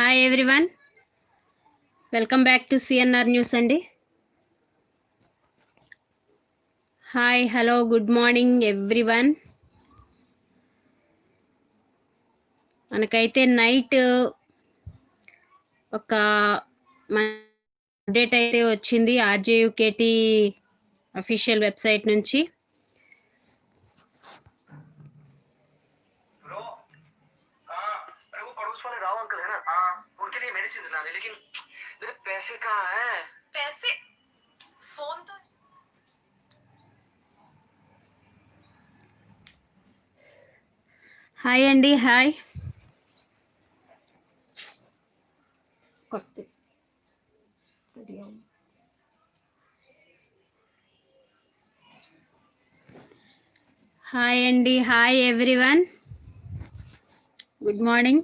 Hi everyone welcome back to CNR news అండి. Hi hello good morning everyone మనకైతే night ఒక update అయితే వచ్చింది. ఆర్జేయుకేటీ అఫీషియల్ వెబ్సైట్ నుంచి. उनके लिए मेडिसिन दिलाने लेकिन मेरे पैसे कहाँ हैं पैसे फोन तो హాయ్ అండి హాయ్ హాయ్ అండి hi everyone good morning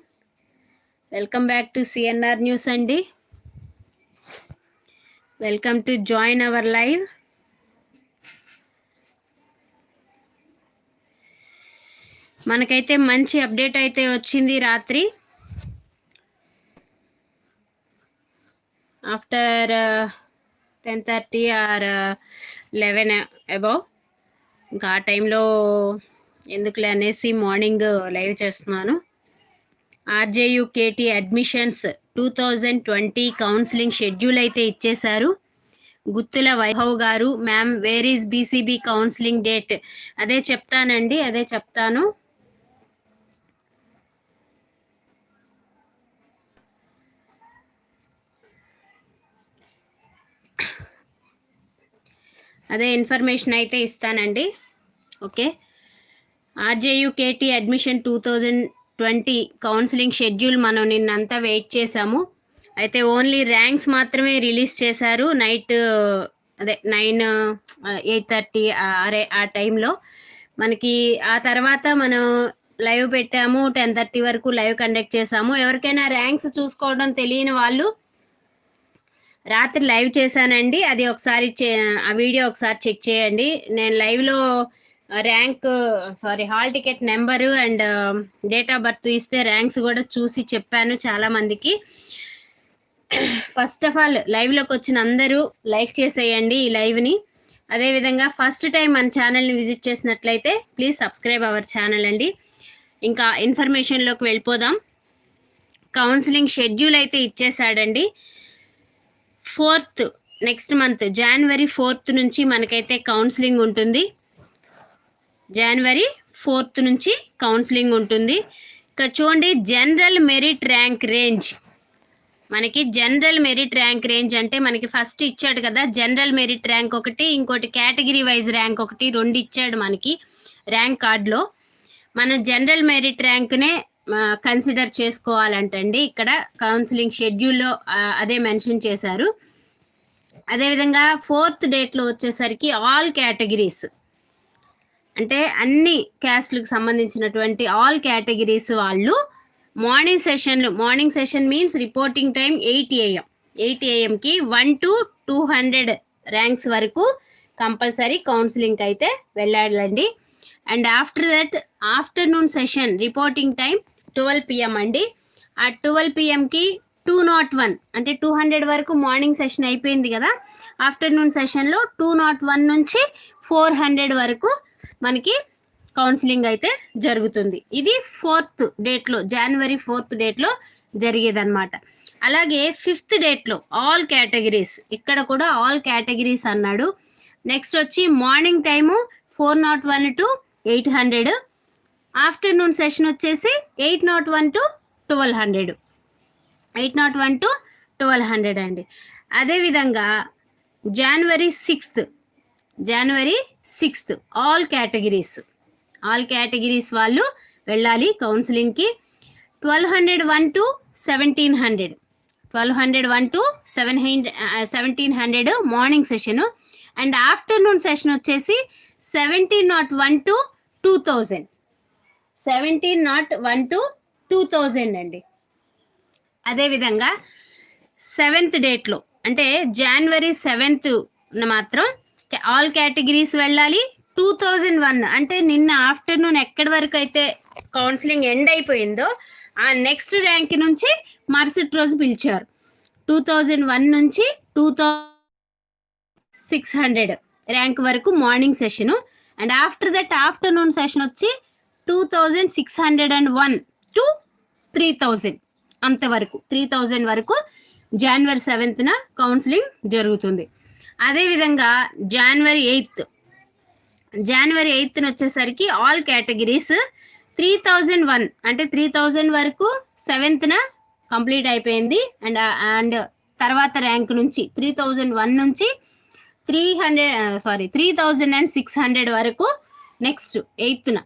Welcome back to CNR news అండి. Welcome to join our live. మనకైతే మంచి అప్డేట్ అయితే వచ్చింది రాత్రి. After ten thirty or eleven above ఇంకా ఆ టైంలో ఎందుకులే అనేసి మార్నింగ్ లైవ్ చేస్తున్నాను. RGUKT admissions two thousand twenty counselling schedule అయితే ఇచ్చేశారు. గుత్తుల వైభవ్ గారు ma'am where is BCB counselling date అదే చెప్తానండి అదే చెప్తాను. అదే ఇన్ఫర్మేషన్ అయితే ఇస్తానండి. Okay. RGUKT admission two thousand twenty counselling schedule మనం నిన్నంతా వెయిట్ చేసాము అయితే ఓన్లీ ర్యాంక్స్ మాత్రమే రిలీజ్ చేశారు నైట్ అదే నైన్ ఎయిట్ థర్టీ అరే ఆ టైంలో. మనకి ఆ తర్వాత మనం లైవ్ పెట్టాము టెన్ థర్టీ వరకు లైవ్ కండక్ట్ చేసాము ఎవరికైనా ర్యాంక్స్ చూసుకోవడం తెలియని వాళ్ళు రాత్రి లైవ్ చేశానండి. అది ఒకసారి ఆ వీడియో ఒకసారి చెక్ చేయండి. నేను లైవ్లో rank sorry hall ticket number and date of birth ఇస్తే ర్యాంక్స్ కూడా చూసి చెప్పాను చాలా మందికి. ఫస్ట్ ఆఫ్ ఆల్ లైవ్లోకి వచ్చిన అందరూ లైక్ చేసేయండి ఈ లైవ్ని అదేవిధంగా ఫస్ట్ టైం మన ఛానల్ని విజిట్ చేసినట్లయితే ప్లీజ్ సబ్స్క్రైబ్ అవర్ ఛానల్ అండి. ఇంకా ఇన్ఫర్మేషన్లోకి వెళ్ళిపోదాం. కౌన్సిలింగ్ షెడ్యూల్ అయితే ఇచ్చేసాడండి ఫోర్త్ నెక్స్ట్ మంత్ జనవరి ఫోర్త్ నుంచి మనకైతే కౌన్సిలింగ్ ఉంటుంది. జనవరి ఫోర్త్ నుంచి కౌన్సిలింగ్ ఉంటుంది. ఇక్కడ చూడండి జనరల్ మెరిట్ ర్యాంక్ రేంజ్ మనకి జనరల్ మెరిట్ ర్యాంక్ రేంజ్ అంటే మనకి ఫస్ట్ ఇచ్చాడు కదా జనరల్ మెరిట్ ర్యాంక్ ఒకటి ఇంకోటి కేటగిరీ వైజ్ ర్యాంక్ ఒకటి రెండు ఇచ్చాడు మనకి ర్యాంక్ కార్డులో మనం జనరల్ మెరిట్ ర్యాంక్నే కన్సిడర్ చేసుకోవాలంటండి. ఇక్కడ కౌన్సిలింగ్ షెడ్యూల్లో అదే మెన్షన్ చేశారు. అదేవిధంగా ఫోర్త్ డేట్లో వచ్చేసరికి ఆల్ కేటగిరీస్ అంటే అన్ని క్యాస్ట్లకు సంబంధించినటువంటి ఆల్ కేటగిరీస్ వాళ్ళు మార్నింగ్ సెషన్లు morning session means reporting time eight AM. Eight ఏఎంకి one to two hundred ranks వరకు కంపల్సరీ కౌన్సిలింగ్కి అయితే వెళ్ళాలండి. And after that afternoon session reporting time twelve PM అండి. ఆ ట్వెల్వ్ పిఎంకి టూ నాట్ వన్ అంటే టూ హండ్రెడ్ వరకు మార్నింగ్ సెషన్ అయిపోయింది కదా. ఆఫ్టర్నూన్ సెషన్లో టూ నాట్ వన్ నుంచి ఫోర్ హండ్రెడ్ వరకు మనకి కౌన్సిలింగ్ అయితే జరుగుతుంది. ఇది ఫోర్త్ డేట్లో జనవరి ఫోర్త్ డేట్లో జరిగేదన్నమాట. అలాగే ఫిఫ్త్ డేట్లో ఆల్ కేటగిరీస్ ఇక్కడ కూడా ఆల్ కేటగిరీస్ అన్నాడు. నెక్స్ట్ వచ్చి morning time four nought one to eight hundred afternoon session వచ్చేసి eight nought one to twelve hundred eight nought one to twelve hundred అండి. అదేవిధంగా జనవరి సిక్స్త్ జనవరి sixth all categories all categories వాళ్ళు వెళ్ళాలి కౌన్సిలింగ్కి twelve hundred one to seventeen hundred twelve hundred one to seven hundred seventeen hundred morning session and afternoon session వచ్చేసి seventeen nought one to two thousand seventeen nought one to two thousand అండి. అదేవిధంగా seventh డేట్లో అంటే జనవరి seventh మాత్రం all categories వెళ్ళాలి. Two thousand one అంటే నిన్న ఆఫ్టర్నూన్ ఎక్కడి వరకు అయితే కౌన్సిలింగ్ ఎండ్ అయిపోయిందో ఆ నెక్స్ట్ ర్యాంక్ నుంచి మరుసటి రోజు పిలిచారు. టూ థౌజండ్ వన్ నుంచి టూ సిక్స్ హండ్రెడ్ ర్యాంక్ వరకు morning session and after that afternoon session వచ్చి two thousand six hundred and one to three thousand అంతవరకు త్రీ థౌజండ్ వరకు జనవరి సెవెంత్న కౌన్సిలింగ్ జరుగుతుంది. అదేవిధంగా జనవరి ఎయిత్ జనవరి ఎయిత్న వచ్చేసరికి all categories three thousand one అంటే త్రీ థౌజండ్ వరకు సెవెంత్న కంప్లీట్ అయిపోయింది. అండ్ అండ్ uh, తర్వాత ర్యాంక్ నుంచి త్రీ థౌజండ్ వన్ నుంచి three hundred sorry three thousand and six hundred వరకు నెక్స్ట్ ఎయిత్న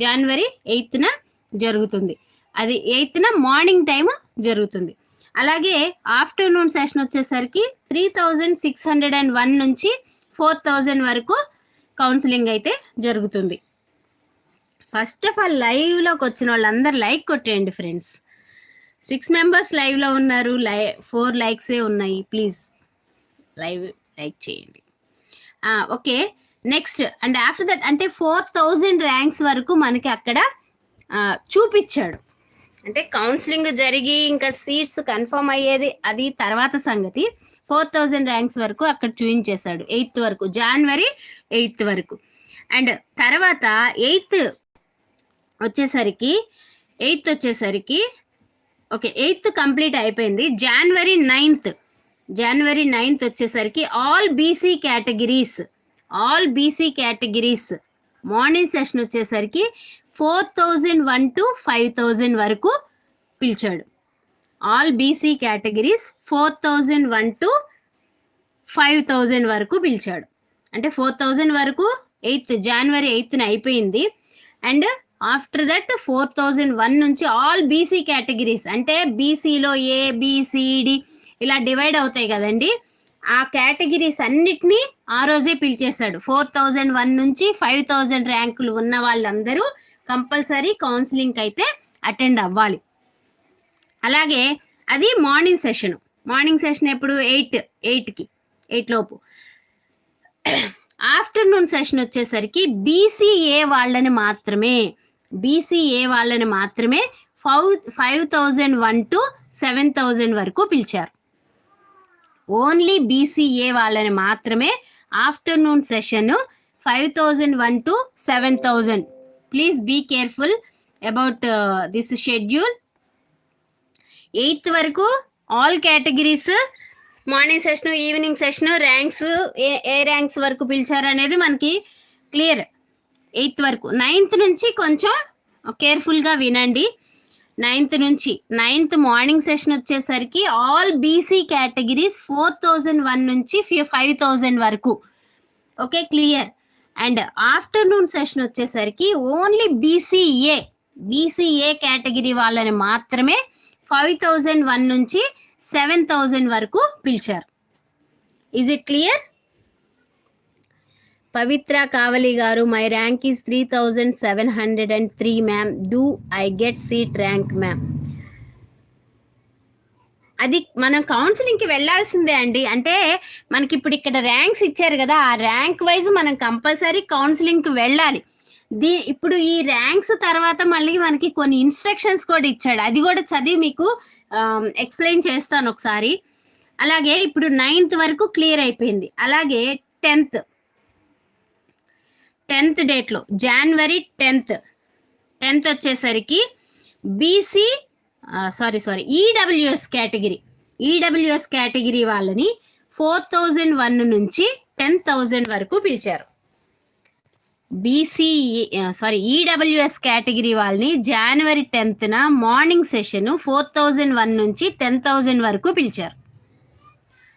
జనవరి ఎయిత్న జరుగుతుంది. అది ఎయిత్న మార్నింగ్ టైం జరుగుతుంది. అలాగే ఆఫ్టర్నూన్ సెషన్ వచ్చేసరికి three thousand six hundred and one నుంచి ఫోర్ థౌజండ్ వరకు కౌన్సిలింగ్ అయితే జరుగుతుంది. ఫస్ట్ ఆఫ్ ఆల్ లైవ్లోకి వచ్చిన వాళ్ళందరూ లైక్ కొట్టేయండి ఫ్రెండ్స్. సిక్స్ మెంబర్స్ లైవ్లో ఉన్నారు లై ఫోర్ లైక్సే ఉన్నాయి. ప్లీజ్ లైవ్ లైక్ చేయండి. Okay. Next and after that అంటే ఫోర్ థౌజండ్ ర్యాంక్స్ వరకు మనకి అక్కడ చూపించాడు. అంటే కౌన్సిలింగ్ జరిగి ఇంకా సీట్స్ కన్ఫర్మ్ అయ్యేది అది తర్వాత సంగతి. ఫోర్ థౌజండ్ ర్యాంక్స్ వరకు అక్కడ చూపించేశాడు ఎయిత్ వరకు జనవరి ఎయిత్ వరకు. అండ్ తర్వాత ఎయిత్ వచ్చేసరికి ఎయిత్ వచ్చేసరికి ఓకే ఎయిత్ కంప్లీట్ అయిపోయింది. జనవరి నైన్త్ జనవరి నైన్త్ వచ్చేసరికి all BC categories all BC categories morning session వచ్చేసరికి four thousand one to five thousand వరకు పిలిచాడు. All BC categories four thousand one to five thousand వరకు పిలిచాడు. అంటే ఫోర్ థౌజండ్ వరకు ఎయిత్ జనవరి ఎయిత్న అయిపోయింది. And after that four thousand one నుంచి ఆల్ బీసీ కేటగిరీస్ అంటే బీసీలో ఏ ఇలా డివైడ్ అవుతాయి కదండి. ఆ కేటగిరీస్ అన్నిటినీ ఆ రోజే పిలిచేశాడు. ఫోర్ థౌజండ్ వన్ నుంచి ఫైవ్ థౌజండ్ ర్యాంకులు ఉన్న వాళ్ళందరూ కంపల్సరీ కౌన్సిలింగ్కి అయితే అటెండ్ అవ్వాలి. అలాగే అది మార్నింగ్ సెషన్. మార్నింగ్ సెషన్ ఎప్పుడు? ఎయిట్ ఎయిట్కి ఎయిట్ లోపు. ఆఫ్టర్నూన్ సెషన్ వచ్చేసరికి బీసీఏ వాళ్ళని మాత్రమే బీసీఏ వాళ్ళని మాత్రమే five five thousand one to seven thousand వరకు పిలిచారు. ఓన్లీ బీసీఏ వాళ్ళని మాత్రమే afternoon session five thousand one to seven thousand please be careful about this schedule eighth వరకు all categories morning session evening session ranks ఏ ఏ ranks వరకు పిలిచారనేది మనకి clear eighth వరకు. నైన్త్ నుంచి కొంచెం కేర్ఫుల్గా వినండి. నైన్త్ నుంచి నైన్త్ మార్నింగ్ సెషన్ వచ్చేసరికి all BC categories four thousand one నుంచి ఫైవ్ థౌజండ్ వరకు. Okay clear and afternoon session వచ్చేసరికి ఓన్లీ బీసీఏ బీసీఏ కేటగిరీ వాళ్ళని మాత్రమే ఫైవ్ థౌజండ్ వన్ నుంచి సెవెన్ థౌజండ్ వరకు పిలిచారు. Is it clear Pavitra Kavali గారు my rank is three thousand seven hundred and three ma'am do I get seat rank ma'am అది మనం కౌన్సిలింగ్కి వెళ్ళాల్సిందే అండి. అంటే మనకి ఇప్పుడు ఇక్కడ ర్యాంక్స్ ఇచ్చారు కదా ఆ ర్యాంక్ వైజ్ మనం కంపల్సరీ కౌన్సిలింగ్కి వెళ్ళాలి. దీ ఇప్పుడు ఈ ర్యాంక్స్ తర్వాత మళ్ళీ మనకి కొన్ని ఇన్స్ట్రక్షన్స్ కూడా ఇచ్చాడు. అది కూడా చదివి మీకు ఎక్స్ప్లెయిన్ చేస్తాను ఒకసారి. అలాగే ఇప్పుడు నైన్త్ వరకు క్లియర్ అయిపోయింది. అలాగే టెన్త్ టెన్త్ డేట్లో జనవరి టెన్త్ టెన్త్ వచ్చేసరికి BC sorry sorry EWS category EWS category వాళ్ళని ఫోర్ థౌజండ్ వన్ నుంచి టెన్ థౌజండ్ వరకు పిలిచారు. బీసీ సారీ ఈడబ్ల్యూఎస్ కేటగిరీ వాళ్ళని జనవరి టెన్త్న morning session four thousand one నుంచి టెన్ థౌజండ్ వరకు పిలిచారు.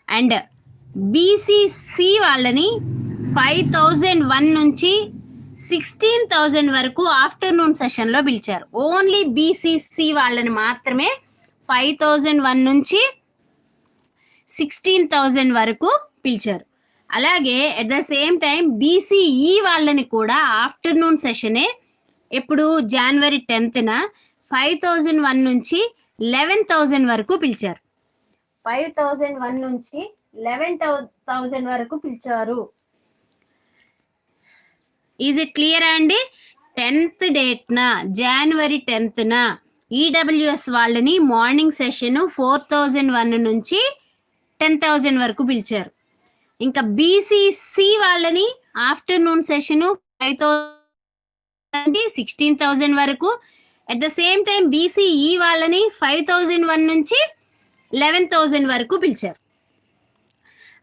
అండ్ బీసీసీ వాళ్ళని ఫైవ్ థౌజండ్ వన్ నుంచి సిక్స్టీన్ థౌజండ్ వరకు ఆఫ్టర్నూన్ సెషన్లో పిలిచారు. ఓన్లీ బీసీసీ వాళ్ళని మాత్రమే ఫైవ్ థౌజండ్ వన్ నుంచి సిక్స్టీన్ థౌజండ్ వరకు పిలిచారు. అలాగే at the same time BCE వాళ్ళని కూడా ఆఫ్టర్నూన్ సెషనే ఎప్పుడు జనవరి టెన్త్న ఫైవ్ థౌజండ్ వన్ నుంచి లెవెన్ థౌజండ్ వరకు పిలిచారు. ఫైవ్ థౌజండ్ వన్ నుంచి లెవెన్ థౌజండ్ వరకు పిలిచారు. ఈజ్ ఇట్ క్లియర్ అండి? టెన్త్ డేట్న జనవరి టెన్త్న ఈడబ్ల్యూఎస్ వాళ్ళని morning session four thousand one నుంచి టెన్ థౌజండ్ వరకు పిలిచారు. ఇంకా బీసీసీ వాళ్ళని afternoon session five thousand sixteen thousand వరకు. At the same time BCE వాళ్ళని ఫైవ్ థౌజండ్ వన్ నుంచి లెవెన్ థౌజండ్ వరకు పిలిచారు.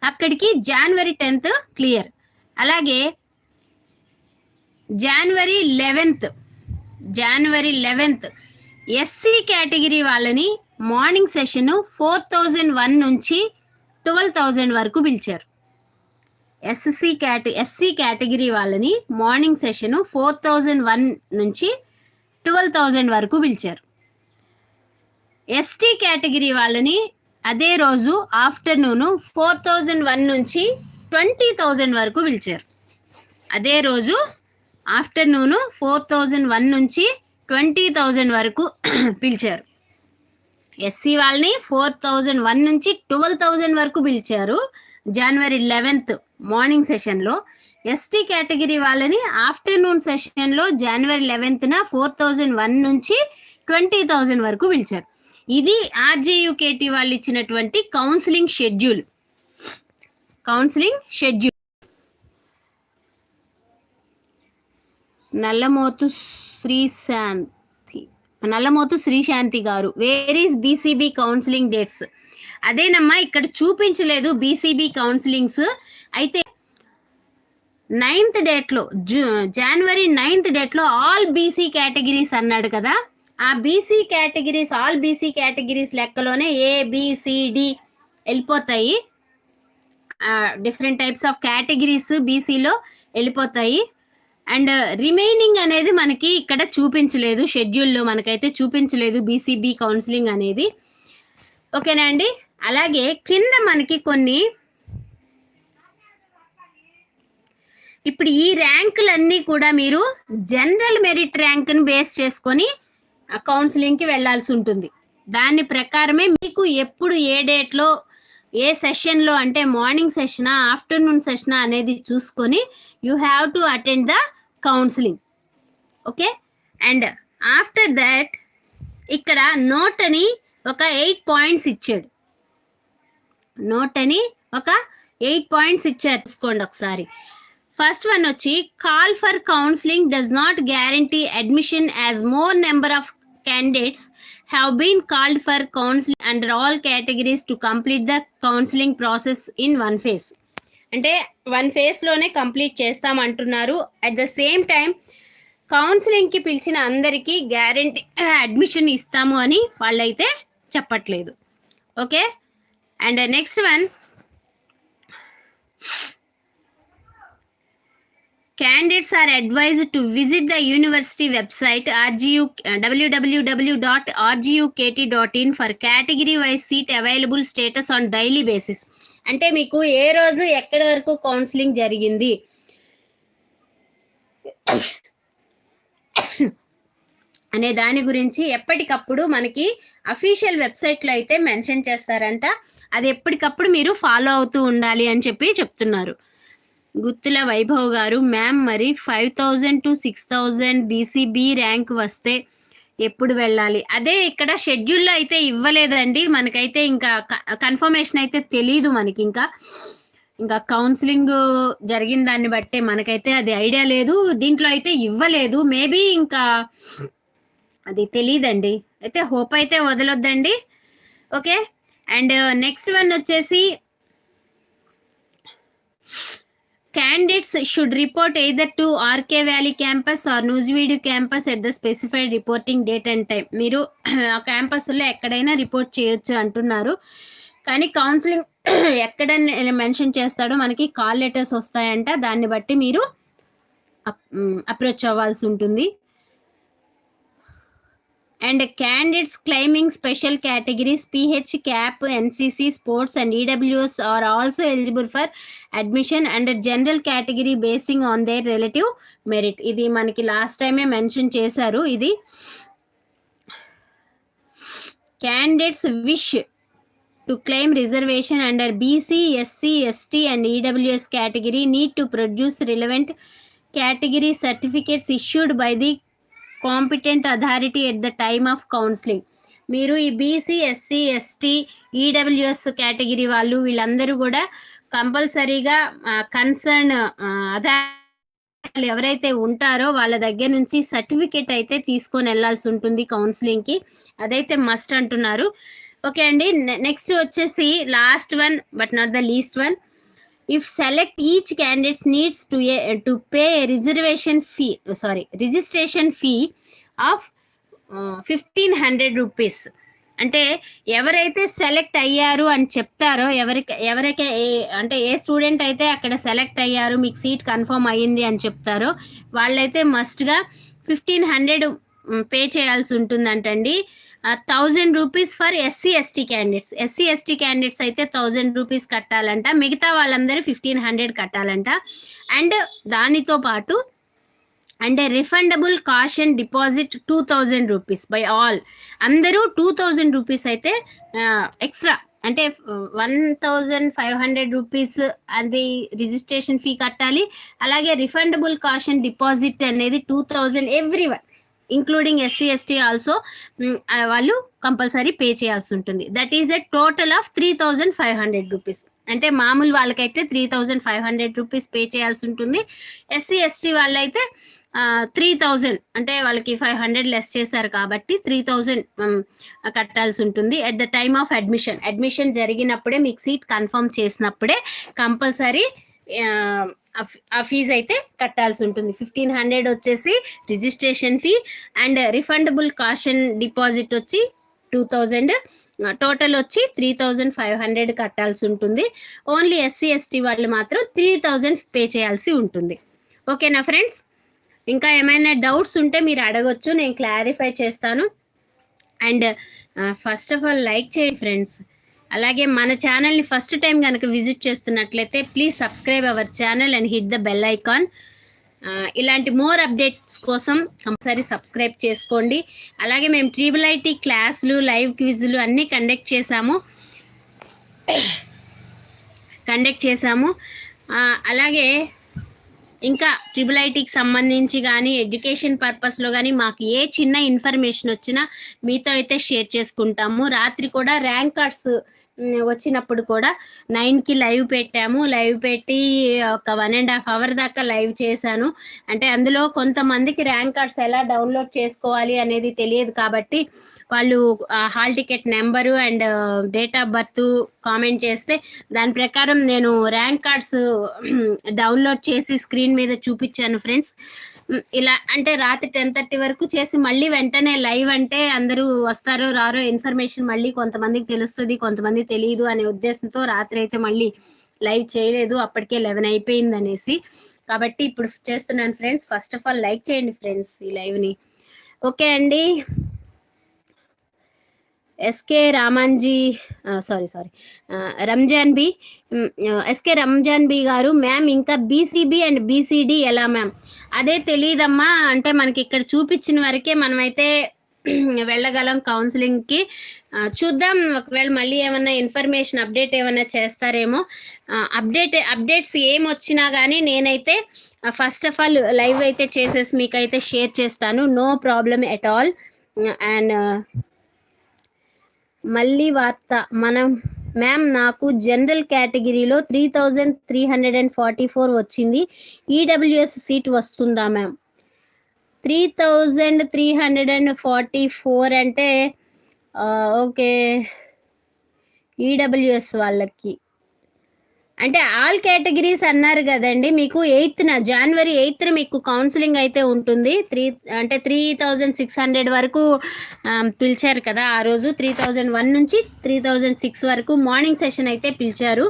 అక్కడికి జనవరి టెన్త్ క్లియర్ అలాగే జనవరి లెవెన్త్ జనవరి లెవెన్త్ ఎస్సీ కేటగిరీ వాళ్ళని morning session four thousand one నుంచి ట్వెల్వ్ థౌజండ్ వరకు పిలిచారు. ఎస్సీ కేట ఎస్సీ కేటగిరీ వాళ్ళని morning session four thousand one నుంచి ట్వెల్వ్ థౌజండ్ వరకు పిలిచారు. ఎస్టీ కేటగిరీ వాళ్ళని అదే రోజు ఆఫ్టర్నూన్ ఫోర్ థౌజండ్ వన్ నుంచి ట్వంటీ థౌజండ్ వరకు పిలిచారు. అదే రోజు ఆఫ్టర్నూన్ ఫోర్ థౌజండ్ వన్ నుంచి ట్వంటీ థౌజండ్ వరకు పిలిచారు. ఎస్సీ వాళ్ళని ఫోర్ థౌజండ్ వన్ నుంచి ట్వెల్వ్ థౌజండ్ వరకు పిలిచారు. జనవరి లెవెన్త్ మార్నింగ్ సెషన్లో ఎస్టీ కేటగిరీ వాళ్ళని ఆఫ్టర్నూన్ సెషన్లో జనవరి లెవెన్త్న ఫోర్ థౌజండ్ వన్ నుంచి ట్వంటీ థౌజండ్ వరకు పిలిచారు. ఇది ఆర్జేయుకేటీ వాళ్ళు ఇచ్చినటువంటి counselling schedule. Counselling schedule. Nallamothu Srishanti. Nallamothu Srishanti గారు. Where is BCB counselling dates అదేనమ్మా ఇక్కడ చూపించలేదు బీసీబీ కౌన్సిలింగ్స్ అయితే నైన్త్ డేట్లో జూ జనవరి నైన్త్ డేట్లో ఆల్ బీసీ కేటగిరీస్ అన్నాడు కదా. ఆ BC categories all BC categories లెక్కలోనే ABCD వెళ్ళిపోతాయి. డిఫరెంట్ టైప్స్ ఆఫ్ కేటగిరీస్ బీసీలో వెళ్ళిపోతాయి. అండ్ రిమైనింగ్ అనేది మనకి ఇక్కడ చూపించలేదు షెడ్యూల్లో మనకైతే చూపించలేదు బీసీబీ కౌన్సిలింగ్ అనేది. ఓకేనా అండి? అలాగే కింద మనకి కొన్ని ఇప్పుడు ఈ ర్యాంకులన్నీ కూడా మీరు జనరల్ మెరిట్ ర్యాంక్ని బేస్ చేసుకొని కౌన్సిలింగ్కి వెళ్ళాల్సి ఉంటుంది. దాని ప్రకారమే మీకు ఎప్పుడు ఏ డేట్లో ఏ సెషన్లో అంటే మార్నింగ్ సెషనా ఆఫ్టర్నూన్ సెషనా అనేది చూసుకొని you have to attend the counselling okay and after that ఇక్కడ నోట్ అని ఒక ఎయిట్ పాయింట్స్ ఇచ్చాడు. నోట్ అని ఒక ఎయిట్ పాయింట్స్ ఇచ్చారు చూసుకోండి ఒకసారి. ఫస్ట్ వన్ వచ్చి call for counselling does not guarantee admission as more number of candidates have been called for counselling under all categories to complete the counselling process in one phase అంటే one ఫేస్లోనే complete చేస్తాం అంటున్నారు at the same time కౌన్సిలింగ్కి పిలిచిన అందరికీ guarantee admission ఇస్తాము అని వాళ్ళైతే చెప్పట్లేదు. Okay and next one candidates are advise to visit the university website RGU WWW dot RGUKT dot in for category wise seat available status on daily basis అంటే మీకు ఏ రోజు ఎక్కడి వరకు కౌన్సిలింగ్ జరిగింది? అనే దాని గురించి ఎప్పటికప్పుడు మనకి అఫీషియల్ వెబ్సైట్లో అయితే మెన్షన్ చేస్తారంట. అది ఎప్పటికప్పుడు మీరు ఫాలో అవుతూ ఉండాలి అని చెప్పి చెప్తున్నారు. గుత్తుల వైభవ్ గారు మ్యామ్ మరి five thousand to six thousand BCB rank వస్తే ఎప్పుడు వెళ్ళాలి? అదే ఇక్కడ షెడ్యూల్లో అయితే ఇవ్వలేదండి. మనకైతే ఇంకా కన్ఫర్మేషన్ అయితే తెలీదు మనకి ఇంకా. ఇంకా కౌన్సిలింగ్ జరిగిన దాన్ని బట్టే మనకైతే అది ఐడియా లేదు. దీంట్లో అయితే ఇవ్వలేదు. మేబీ ఇంకా అది తెలియదండి అయితే హోప్ అయితే వదలొద్దండి. ఓకే? అండ్ నెక్స్ట్ వన్ వచ్చేసి candidates should report either to RK Valley campus or Nuzvid campus at the specified reporting date and time మీరు ఆ క్యాంపస్లో ఎక్కడైనా రిపోర్ట్ చేయొచ్చు అంటున్నారు. కానీ కౌన్సిలింగ్ ఎక్కడ మెన్షన్ చేస్తాడో మనకి కాల్ లెటర్స్ వస్తాయంట. దాన్ని బట్టి మీరు అప్రోచ్ అవ్వాల్సి ఉంటుంది. and candidates claiming special categories PH CAP NCC sports and EWS are also eligible for admission and general category basing on their relative merit ఇది మనకి లాస్ట్ టైమే మెన్షన్ చేశారు ఇది candidates wish to claim reservation under BC SC ST and EWS category need to produce relevant category certificates issued by the competent authority at the time of counselling మీరు ఈ BC SC ST EWS category వాళ్ళు వీళ్ళందరూ కూడా కంపల్సరీగా concern authority ఎవరైతే ఉంటారో వాళ్ళ దగ్గర నుంచి సర్టిఫికేట్ అయితే తీసుకొని వెళ్ళాల్సి ఉంటుంది కౌన్సిలింగ్కి అదైతే మస్ట్ అంటున్నారు. ఓకే అండి నెక్స్ట్ వచ్చేసి last one but not the least one if select each candidates needs to to pay reservation fee sorry registration fee of fifteen hundred rupees అంటే ఎవరైతే సెలెక్ట్ అయ్యారు అని చెప్తారో ఎవరికి ఎవరికి అంటే ఏ స్టూడెంట్ అయితే అక్కడ సెలెక్ట్ అయ్యారు మీకు సీట్ కన్ఫర్మ్ అయ్యింది అని చెప్తారో వాళ్ళైతే మస్ట్గా ఫిఫ్టీన్ హండ్రెడ్ పే చేయాల్సి ఉంటుందంటండి. Thousand rupees for SC ST candidates SC ST candidates అయితే థౌజండ్ రూపీస్ కట్టాలంట. మిగతా వాళ్ళందరూ ఫిఫ్టీన్ హండ్రెడ్ కట్టాలంట. అండ్ దానితో పాటు and refundable caution deposit two thousand rupees by all అందరూ టూ థౌజండ్ రూపీస్ అయితే ఎక్స్ట్రా అంటే one thousand five hundred rupees అది రిజిస్ట్రేషన్ ఫీ కట్టాలి. అలాగే రిఫండబుల్ కాషన్ డిపాజిట్ అనేది two thousand every one including SC ST also వాళ్ళు compulsory pay చేయాల్సి ఉంటుంది. That is a total of three thousand five hundred rupees అంటే మామూలు వాళ్ళకైతే three thousand five hundred rupees pay చేయాల్సి ఉంటుంది. ఎస్సీ ఎస్టీ వాళ్ళైతే త్రీ థౌజండ్ అంటే వాళ్ళకి ఫైవ్ హండ్రెడ్ లెస్ చేశారు కాబట్టి త్రీ థౌజండ్ కట్టాల్సి ఉంటుంది. At the time of admission admission జరిగినప్పుడే మీకు సీట్ కన్ఫర్మ్ చేసినప్పుడే కంపల్సరీ ఆ ఫీజు అయితే కట్టాల్సి ఉంటుంది. ఫిఫ్టీన్ హండ్రెడ్ వచ్చేసి registration fee and refundable caution deposit వచ్చి టూ థౌజండ్ టోటల్ వచ్చి త్రీ థౌజండ్ ఫైవ్ హండ్రెడ్ కట్టాల్సి ఉంటుంది. ఓన్లీ ఎస్సీ ఎస్టీ వాళ్ళు మాత్రం త్రీ థౌజండ్ పే చేయాల్సి ఉంటుంది. ఓకేనా ఫ్రెండ్స్ ఇంకా ఏమైనా డౌట్స్ ఉంటే మీరు అడగొచ్చు నేను క్లారిఫై చేస్తాను. And first of all like చేయండి ఫ్రెండ్స్ అలాగే మన ఛానల్ని ఫస్ట్ టైం కనుక విజిట్ చేస్తున్నట్లయితే please subscribe our channel and hit the bell icon ఇలాంటి మోర్ అప్డేట్స్ కోసం కంపల్సరీ సబ్స్క్రైబ్ చేసుకోండి. అలాగే మేము ట్రిబుల్ ఐటీ క్లాసులు లైవ్ క్విజులు అన్నీ కండక్ట్ చేశాము. కండక్ట్ చేశాము. అలాగే ఇంకా ట్రిపుల్ ఐటీకి సంబంధించి కానీ ఎడ్యుకేషన్ పర్పస్లో కానీ మాకు ఏ చిన్న ఇన్ఫర్మేషన్ వచ్చినా మీతో అయితే షేర్ చేసుకుంటాము. రాత్రి కూడా ర్యాంక్ కార్డ్స్ వచ్చినప్పుడు కూడా నైన్కి లైవ్ పెట్టాము. లైవ్ పెట్టి ఒక వన్ అండ్ హాఫ్ అవర్ దాకా లైవ్ చేశాను. అంటే అందులో కొంతమందికి ర్యాంక్ కార్డ్స్ ఎలా డౌన్లోడ్ చేసుకోవాలి అనేది తెలియదు కాబట్టి వాళ్ళు hall ticket number and date of birth comment చేస్తే దాని ప్రకారం నేను ర్యాంక్ కార్డ్స్ డౌన్లోడ్ చేసి స్క్రీన్ మీద చూపించాను ఫ్రెండ్స్. ఇలా అంటే రాత్రి టెన్ థర్టీ వరకు చేసి మళ్ళీ వెంటనే లైవ్ అంటే అందరూ వస్తారో రారో ఇన్ఫర్మేషన్ మళ్ళీ కొంతమందికి తెలుస్తుంది కొంతమంది తెలియదు అనే ఉద్దేశంతో రాత్రి అయితే మళ్ళీ లైవ్ చేయలేదు. అప్పటికే లెవెన్ అయిపోయింది అనేసి. కాబట్టి ఇప్పుడు చేస్తున్నాను friends. First of all like చేయండి ఫ్రెండ్స్ ఈ లైవ్ని. ఓకే అండి. SK Ramanji sorry sorry Ramzan B SK Ramzan B గారు మ్యామ్ ఇంకా బీసీబీ అండ్ బీసీడీ ఎలా మ్యామ్ అదే తెలియదమ్మా అంటే మనకి ఇక్కడ చూపించిన వరకే మనమైతే వెళ్ళగలం కౌన్సిలింగ్కి చూద్దాం. ఒకవేళ మళ్ళీ ఏమన్నా ఇన్ఫర్మేషన్ అప్డేట్ ఏమైనా చేస్తారేమో. అప్డేట్ అప్డేట్స్ ఏం వచ్చినా కానీ నేనైతే ఫస్ట్ ఆఫ్ ఆల్ లైవ్ అయితే చేసేసి మీకైతే షేర్ చేస్తాను. No problem at all and మళ్ళీ వార్త. మనం మ్యామ్ నాకు జనరల్ కేటగిరీలో three thousand three hundred and forty four వచ్చింది ఈడబ్ల్యూఎస్ సీట్ వస్తుందా ma'am three thousand three hundred and forty four అంటే ఓకే ఈడబ్ల్యూఎస్ వాళ్ళకి. అంటే ఆల్ కేటగిరీస్ అన్నారు కదండి మీకు ఎయిత్న జనవరి ఎయిత్న మీకు కౌన్సిలింగ్ అయితే ఉంటుంది. త్రీ అంటే త్రీ థౌజండ్ సిక్స్ హండ్రెడ్ వరకు పిలిచారు కదా ఆ రోజు. త్రీ థౌజండ్ వన్ నుంచి త్రీ థౌజండ్ సిక్స్ వరకు మార్నింగ్ సెషన్ అయితే పిలిచారు.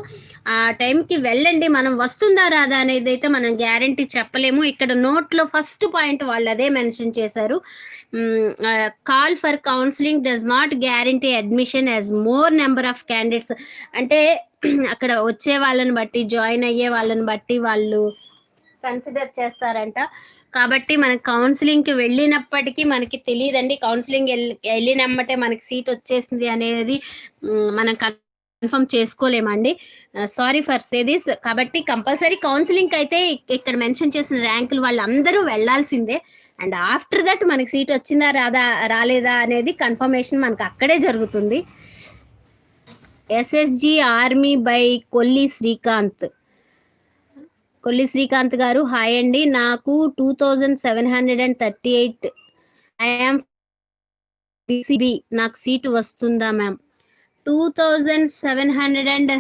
ఆ టైంకి వెళ్ళండి మనం వస్తుందా రాదా అనేది అయితే మనం గ్యారంటీ చెప్పలేము. ఇక్కడ నోట్లో ఫస్ట్ పాయింట్ వాళ్ళు అదే మెన్షన్ చేశారు. Call for counselling does not guarantee admission as more number of candidates. అంటే అక్కడ వచ్చే వాళ్ళని బట్టి జాయిన్ అయ్యే వాళ్ళని బట్టి వాళ్ళు కన్సిడర్ చేస్తారంట. కాబట్టి మన కౌన్సిలింగ్కి వెళ్ళినప్పటికీ మనకి తెలియదండి. కౌన్సిలింగ్ వెళ్ళినమ్మటే మనకి సీట్ వచ్చేసింది అనేది మనం confirm చేసుకోలేమండి. Sorry for say this. కాబట్టి కంపల్సరీ కౌన్సిలింగ్ అయితే ఇక్కడ మెన్షన్ చేసిన ర్యాంకులు వాళ్ళందరూ వెళ్ళాల్సిందే. అండ్ ఆఫ్టర్ దట్ మనకి సీట్ వచ్చిందా రాదా రాలేదా అనేది కన్ఫర్మేషన్ మనకు అక్కడే జరుగుతుంది. SSG army by Kolli Srikanth Kolli Srikanth గారు హాయ్ అండి. నాకు two thousand seven hundred and thirty eight IM BCB నాకు సీటు వస్తుందా ma'am two thousand seven hundred and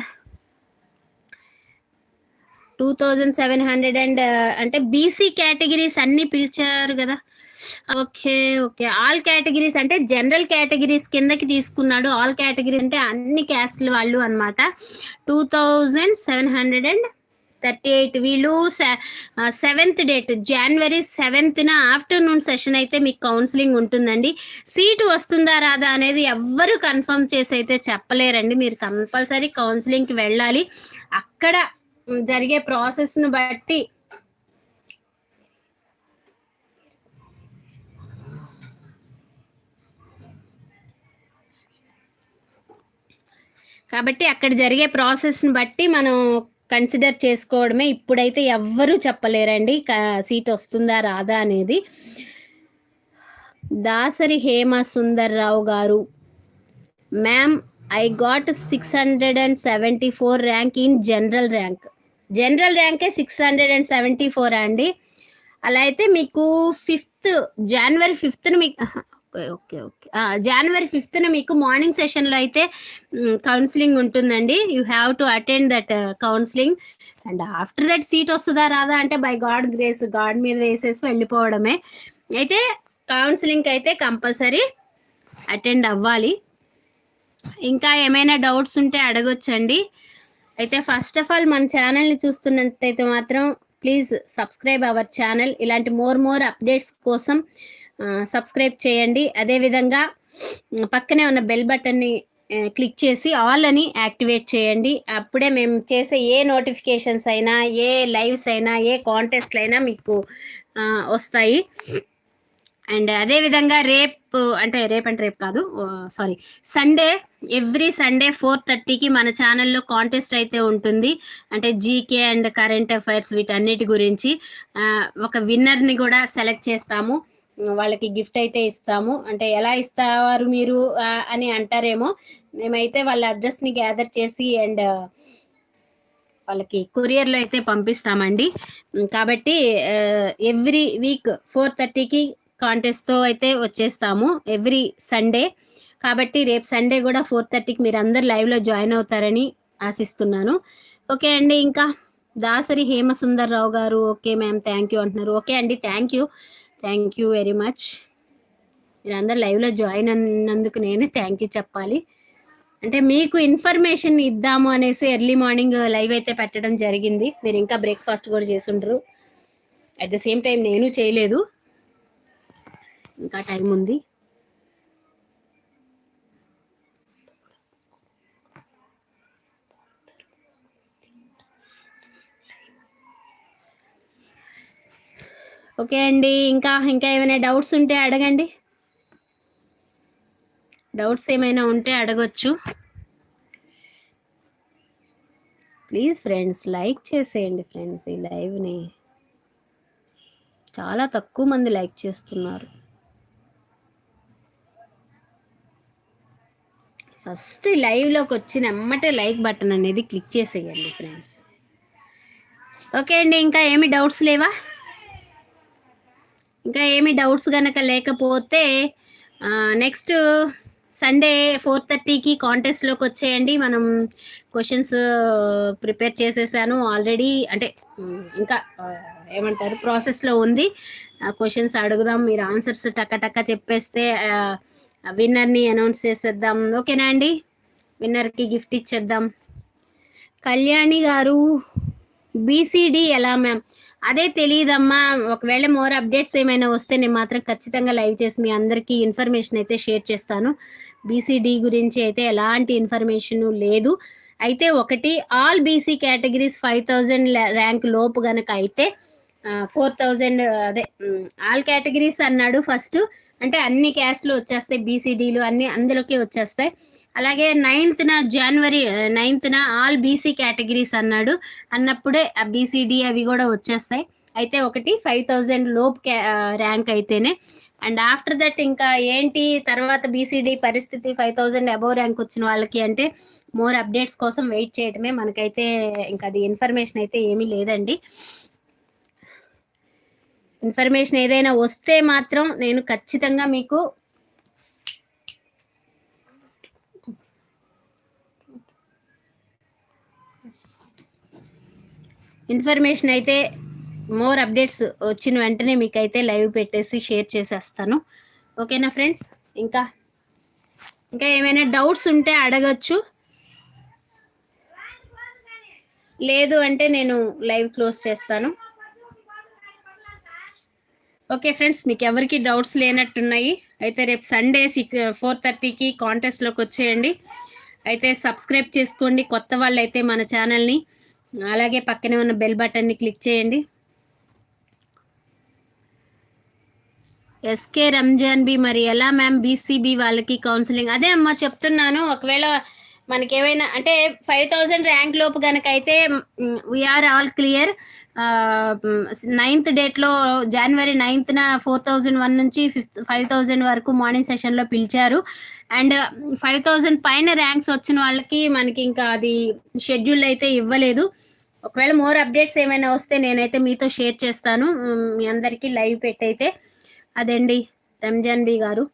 two thousand seven hundred and అంటే బీసీ కేటగిరీస్ అన్నీ పిలిచారు కదా. Okay okay. All categories అంటే జనరల్ కేటగిరీస్ కిందకి తీసుకున్నాడు. ఆల్ కేటగిరీ అంటే అన్ని క్యాస్ట్ల వాళ్ళు అనమాట two thousand seven hundred and thirty eight. వీళ్ళు సెవెంత్ డేట్ జనవరి సెవెంత్న ఆఫ్టర్నూన్ సెషన్ అయితే మీకు కౌన్సిలింగ్ ఉంటుందండి. సీటు వస్తుందా రాదా అనేది ఎవ్వరు కన్ఫర్మ్ చేసి అయితే చెప్పలేరండి. మీరు కంపల్సరీ కౌన్సిలింగ్కి వెళ్ళాలి. అక్కడ జరిగే ప్రాసెస్ను బట్టి కాబట్టి అక్కడ జరిగే ప్రాసెస్ని బట్టి మనం కన్సిడర్ చేసుకోవడమే. ఇప్పుడైతే ఎవ్వరూ చెప్పలేరండి. సీట్ వస్తుందా రాదా అనేది. దాసరి హేమ సుందర్ రావు గారు ma'am I got six hundred and seventy four rank in general rank. General ర్యాంకే six hundred and seventy four అండి. అలా అయితే మీకు ఫిఫ్త్ జనవరి ఫిఫ్త్న మీకు ఓకే ఓకే ఓకే. జనవరి ఫిఫ్త్న మీకు మార్నింగ్ సెషన్లో అయితే కౌన్సిలింగ్ ఉంటుందండి. You have to attend that counselling and after that seat వస్తుందా రాదా అంటే బై గాడ్ గ్రేస్ గాడ్ మీద వేసేసి వెళ్ళిపోవడమే. అయితే కౌన్సిలింగ్కి అయితే కంపల్సరీ అటెండ్ అవ్వాలి. ఇంకా ఏమైనా డౌట్స్ ఉంటే అడగొచ్చండి. అయితే ఫస్ట్ ఆఫ్ ఆల్ మన ఛానల్ని చూస్తున్నట్టయితే మాత్రం ప్లీజ్ సబ్స్క్రైబ్ అవర్ ఛానల్ ఇలాంటి మోర్ మోర్ అప్డేట్స్ కోసం సబ్స్క్రైబ్ చేయండి. అదేవిధంగా పక్కనే ఉన్న బెల్ బటన్ని క్లిక్ చేసి ఆల్ అని యాక్టివేట్ చేయండి. అప్పుడే మేము చేసే ఏ నోటిఫికేషన్స్ అయినా ఏ లైవ్స్ అయినా ఏ కాంటెస్ట్లు అయినా మీకు వస్తాయి. అండ్ అదే విధంగా రేపు అంటే రేపు అంటే రేపు కాదు sorry Sunday every Sunday four థర్టీకి మన ఛానల్లో కాంటెస్ట్ అయితే ఉంటుంది. అంటే జీకే అండ్ కరెంట్ అఫైర్స్ వీటన్నిటి గురించి ఒక విన్నర్ని కూడా సెలెక్ట్ చేస్తాము. వాళ్ళకి గిఫ్ట్ అయితే ఇస్తాము. అంటే ఎలా ఇస్తారు మీరు అని అంటారేమో. మేమైతే వాళ్ళ అడ్రస్ని గ్యాదర్ చేసి అండ్ వాళ్ళకి కొరియర్లో అయితే పంపిస్తామండి. కాబట్టి ఎవ్రీ వీక్ ఫోర్ థర్టీకి కాంటెస్ట్తో అయితే వచ్చేస్తాము. Every Sunday. కాబట్టి రేపు సండే కూడా ఫోర్ థర్టీకి మీరు అందరు లైవ్లో జాయిన్ అవుతారని ఆశిస్తున్నాను. ఓకే అండి ఇంకా దాసరి హేమసుందర్ రావు గారు ఓకే మ్యామ్ థ్యాంక్ యూ అంటున్నారు. ఓకే అండి thank you. Thank you very much మీరు అందరు లైవ్లో జాయిన్ అన్నందుకు నేనే థ్యాంక్ యూ చెప్పాలి. అంటే మీకు ఇన్ఫర్మేషన్ ఇద్దాము అనేసి ఎర్లీ మార్నింగ్ లైవ్ అయితే పెట్టడం జరిగింది. మీరు ఇంకా బ్రేక్ఫాస్ట్ కూడా చేసుంటారు అట్ ద సేమ్ టైం నేను చేయలేదు. ఇంకా టైం ఉంది. ఓకే అండి. ఇంకా ఇంకా ఏమైనా డౌట్స్ ఉంటే అడగండి. డౌట్స్ ఏమైనా ఉంటే అడగొచ్చు. ప్లీజ్ ఫ్రెండ్స్ లైక్ చేసేయండి ఫ్రెండ్స్ ఈ లైవ్ని. చాలా తక్కువ మంది లైక్ చేస్తున్నారు. ఫస్ట్ లైవ్లోకి వచ్చిన ఎమ్మటే లైక్ బటన్ అనేది క్లిక్ చేసేయండి ఫ్రెండ్స్. ఓకే అండి ఇంకా ఏమి డౌట్స్ లేవా? ఇంకా ఏమి డౌట్స్ కనుక లేకపోతే నెక్స్ట్ సండే ఫోర్ థర్టీకి కాంటెస్ట్లోకి వచ్చేయండి. మనం క్వశ్చన్స్ ప్రిపేర్ చేసేసాను ఆల్రెడీ అంటే ఇంకా ఏమంటారు ప్రాసెస్లో ఉంది. క్వశ్చన్స్ అడుగుదాం మీరు ఆన్సర్స్ టక్క టక్క చెప్పేస్తే విన్నర్ని అనౌన్స్ చేసేద్దాం. ఓకేనా అండి? విన్నర్కి గిఫ్ట్ ఇచ్చేద్దాం. కళ్యాణి గారు బీసీడి ఎలా మ్యామ్ అదే తెలియదమ్మా ఒకవేళ మోర్ అప్డేట్స్ ఏమైనా వస్తే నేను మాత్రం ఖచ్చితంగా లైవ్ చేసి మీ అందరికీ ఇన్ఫర్మేషన్ అయితే షేర్ చేస్తాను. బీసీడి గురించి అయితే ఎలాంటి ఇన్ఫర్మేషన్ లేదు. అయితే ఒకటి all BC categories five thousand rank లోపు గనక అయితే ఫోర్ థౌజండ్ అదే ఆల్ కేటగిరీస్ అన్నాడు. ఫస్ట్ అంటే అన్ని క్యాస్ట్లు వచ్చేస్తాయి బీసీడీలు అన్ని అందులోకి వచ్చేస్తాయి. అలాగే నైన్త్న జనవరి నైన్త్న ఆల్ బీసీ కేటగిరీస్ అన్నాడు. అన్నప్పుడే ఆ బీసీడీ అవి కూడా వచ్చేస్తాయి. అయితే ఒకటి ఫైవ్ థౌజండ్ లోప్ ర్యాంక్ అయితేనే. అండ్ ఆఫ్టర్ దట్ ఇంకా ఏంటి? తర్వాత బీసీడీ పరిస్థితి ఫైవ్ థౌజండ్ అబౌవ్ ర్యాంక్ వచ్చిన వాళ్ళకి అంటే మోర్ అప్డేట్స్ కోసం వెయిట్ చేయటమే. మనకైతే ఇంకా అది ఇన్ఫర్మేషన్ అయితే ఏమీ లేదండి. ఇన్ఫర్మేషన్ ఏదైనా వస్తే మాత్రం నేను ఖచ్చితంగా మీకు ఇన్ఫర్మేషన్ అయితే మోర్ అప్డేట్స్ వచ్చిన వెంటనే మీకైతే లైవ్ పెట్టేసి షేర్ చేసేస్తాను. ఓకేనా ఫ్రెండ్స్? ఇంకా ఇంకా ఏమైనా డౌట్స్ ఉంటే అడగచ్చు. లేదు అంటే నేను లైవ్ క్లోజ్ చేస్తాను. ఓకే ఫ్రెండ్స్ మీకు ఎవరికి డౌట్స్ లేనట్టున్నాయి. అయితే రేపు సండే సిక్స్ ఫోర్ థర్టీకి కాంటెస్ట్లోకి వచ్చేయండి. అయితే సబ్స్క్రైబ్ చేసుకోండి కొత్త వాళ్ళు అయితే మన ఛానల్ని అలాగే పక్కనే ఉన్న బెల్ బటన్ని క్లిక్ చేయండి. ఎస్కే రంజాన్ బి మరి ఎలా మ్యామ్ బీసీబీ వాళ్ళకి కౌన్సిలింగ్ అదే అమ్మా చెప్తున్నాను. ఒకవేళ మనకి ఏమైనా అంటే ఫైవ్ థౌజండ్ ర్యాంక్ లోపు కనుక అయితే వీఆర్ ఆల్ క్లియర్ నైన్త్ డేట్లో జనవరి నైన్త్న ఫోర్ థౌజండ్ వన్ నుంచి ఫిఫ్త్ ఫైవ్ థౌజండ్ వరకు మార్నింగ్ సెషన్లో పిలిచారు. అండ్ ఫైవ్ థౌజండ్ పైన ర్యాంక్స్ వచ్చిన వాళ్ళకి మనకి ఇంకా అది షెడ్యూల్ అయితే ఇవ్వలేదు. ఒకవేళ మోర్ అప్డేట్స్ ఏమైనా వస్తే నేనైతే మీతో షేర్ చేస్తాను. మీ అందరికీ లైవ్ పెట్టయితే అదండి రంజాన్ బి గారు.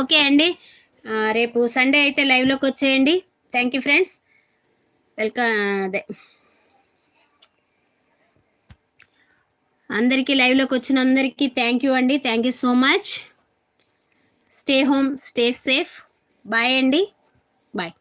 ఓకే అండి. రేపు సండే అయితే లైవ్లోకి వచ్చేయండి. థ్యాంక్ యూ ఫ్రెండ్స్ వెల్కమ్ అదే. అందరికీ లైవ్లోకి వచ్చిన అందరికీ థ్యాంక్ యూ అండి. Thank you so much stay home stay safe bye అండి. బాయ్